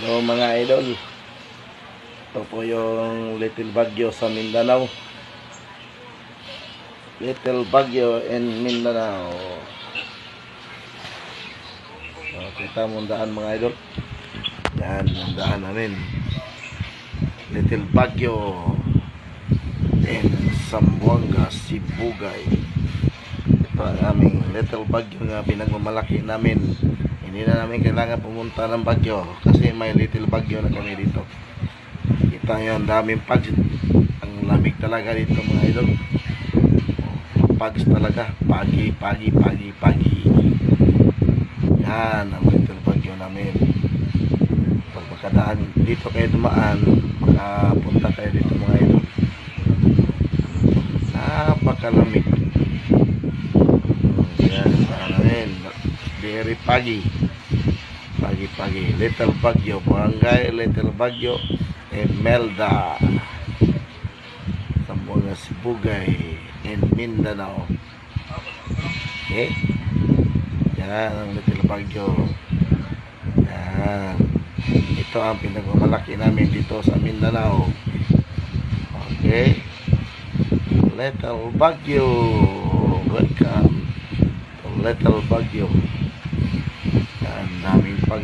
Hello mga idol. Ito po yung Little Bagyo sa Mindanao. Little Bagyo in Mindanao. So, kita mo daan mga idol. Yan, ang daan namin. Little Bagyo in Zamboanga, Sibugay. Ito ang aming Little Bagyo nga pinagmamalaki namin. Hindi na namin kailangan pumunta ng Bagyo kasi may Little Bagyo na kami dito. Kita nyo ang daming pags. Ang lamig talaga dito mga idol. Pags talaga. Pagi, pagi, pagi, pagi. Yan ang Little Bagyo namin. Pag makadaan dito kayo dumaan, makapunta kayo dito mga idol. Napakalamig. Very pagi. Pagi-pagi. Little Bagyo. Barangay Little Bagyo. Emelda. Sambuanga Sibugay. In Mindanao. Okay? Yan ang Little Bagyo. Yan. Ito ang pinagmamalaki namin dito sa Mindanao. Okay? Little Bagyo. Welcome to Little Bagyo. Yan, daming pag